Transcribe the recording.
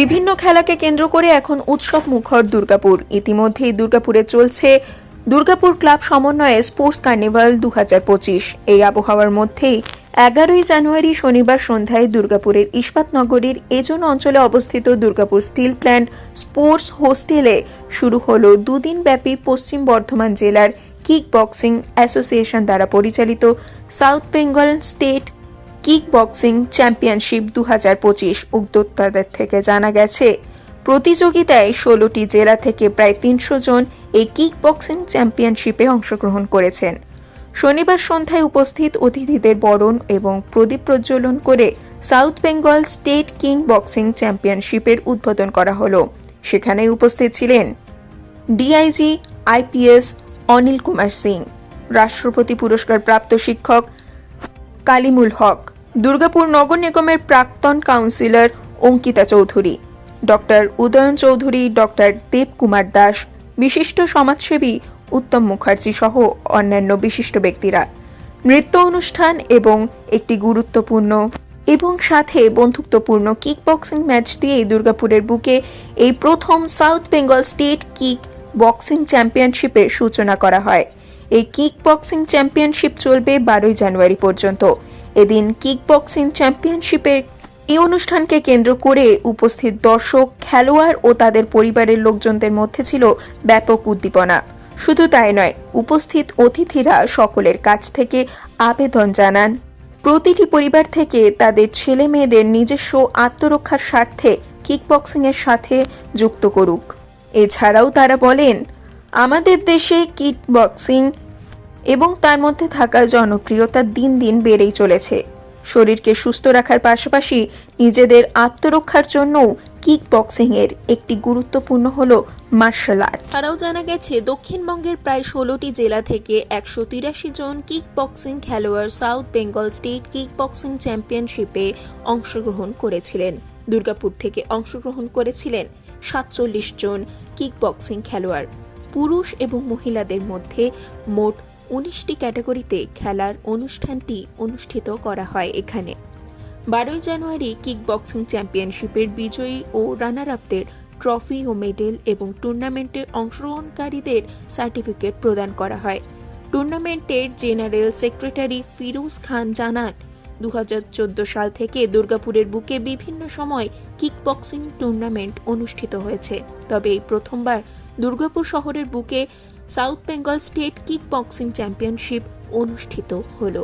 বিভিন্ন খেলাকে কেন্দ্র করে এখন উৎসব মুখর দুর্গাপুর। ইতিমধ্যেই দুর্গাপুরে চলছে দুর্গাপুর ক্লাব সমন্বয়ে স্পোর্টস কার্নিভাল দু হাজার পঁচিশ। এই আবহাওয়ার মধ্যেই এগারোই জানুয়ারি শনিবার সন্ধ্যায় দুর্গাপুরের ইস্পাতনগরীর এজন অঞ্চলে অবস্থিত দুর্গাপুর স্টিল প্ল্যান্ট স্পোর্টস হোস্টেলে শুরু হলো দুদিন ব্যাপী পশ্চিম বর্ধমান জেলার কিক বক্সিং অ্যাসোসিয়েশন দ্বারা পরিচালিত south Bengal state kickboxing championship দু হাজার পঁচিশ উদ্যোক্তাদের থেকে জানা গেছে, প্রতিযোগিতায় ষোলোটি জেলা থেকে প্রায় তিনশো জন এই কিক বক্সিং চ্যাম্পিয়নশিপে অংশগ্রহণ করেছেন। শনিবার সন্ধ্যায় উপস্থিত অতিথিদের বরণ এবং প্রদীপ প্রজ্বলন করে south Bengal state king boxing চ্যাম্পিয়নশিপের উদ্বোধন করা হলো। সেখানে উপস্থিত ছিলেন ডিআইজি আইপিএস অনিল কুমার সিং, রাষ্ট্রপতি পুরস্কার প্রাপ্ত শিক্ষক কালিমুল হক, দুর্গাপুর নগর নিগমের প্রাক্তন councillor Ankita Chowdhury, doctor Udayan Chowdhury, doctor Dev Kumar Das, বিশিষ্ট সমাজসেবী উত্তম মুখার্জি সহ অন্যান্য বিশিষ্ট ব্যক্তিরা। নৃত্য অনুষ্ঠান এবং একটি গুরুত্বপূর্ণ এবং সাথে বন্ধুত্বপূর্ণ কিক বক্সিং ম্যাচ দিয়ে দুর্গাপুরের বুকে এই প্রথম south Bengal state kick boxing চ্যাম্পিয়নশিপের সূচনা করা হয়। এই কিক বক্সিং চ্যাম্পিয়নশিপ চলবে বারোই জানুয়ারি পর্যন্ত। এদিন কিক বক্সিং চ্যাম্পিয়নশিপের এই অনুষ্ঠানকে কেন্দ্র করে উপস্থিত দর্শক, খেলোয়াড় ও তাদের পরিবারের লোকজনদের মধ্যে ছিল ব্যাপক উদ্দীপনা। শুধু তাই নয়, উপস্থিত অতিথিরা সকলের কাছ থেকে আবেদন জানান। প্রতিটি পরিবার থেকে তাদের ছেলে মেয়েদের নিজস্ব আত্মরক্ষার স্বার্থে কিকবক্সিং এর সাথে যুক্ত করুক। এছাড়াও তারা বলেন আমাদের দেশে কিক বক্সিং এবং তার মধ্যে থাকা জনপ্রিয়তা দিন দিন বেড়েই চলেছে। শরীরকে সুস্থ রাখার পাশাপাশি নিজেদের আত্মরক্ষার জন্যও কিক বক্সিং এর একটি গুরুত্বপূর্ণ হল মার্শাল আর্ট। তারাও জানা গেছে, দক্ষিণবঙ্গের প্রায় ষোলোটি জেলা থেকে একশো তিরাশি জন কিক বক্সিং খেলোয়াড় south Bengal state kick boxing চ্যাম্পিয়নশিপে অংশগ্রহণ করেছিলেন। দুর্গাপুর থেকে অংশগ্রহণ করেছিলেন সাতচল্লিশ জন কিক বক্সিং খেলোয়াড়। পুরুষ এবং মহিলাদের মধ্যে মোট উনিশটি ক্যাটাগরিতে খেলার অনুষ্ঠানটি অনুষ্ঠিত করা হয় এখানে। বারোই জানুয়ারি কিক বক্সিং চ্যাম্পিয়নশিপের বিজয়ী ও রানার আপদের ট্রফি ও মেডেল এবং টুর্নামেন্টে অংশগ্রহণকারীদের সার্টিফিকেট প্রদান করা হয়। টুর্নামেন্টের জেনারেল সেক্রেটারি ফিরোজ খান জানান দু হাজার চোদ্দ সাল থেকে দুর্গাপুরের বুকে বিভিন্ন সময় কিকবক্সিং টুর্নামেন্ট অনুষ্ঠিত হয়েছে। তবে এই প্রথমবার দুর্গাপুর শহরের বুকে south Bengal state kickboxing championship অনুষ্ঠিত হলো।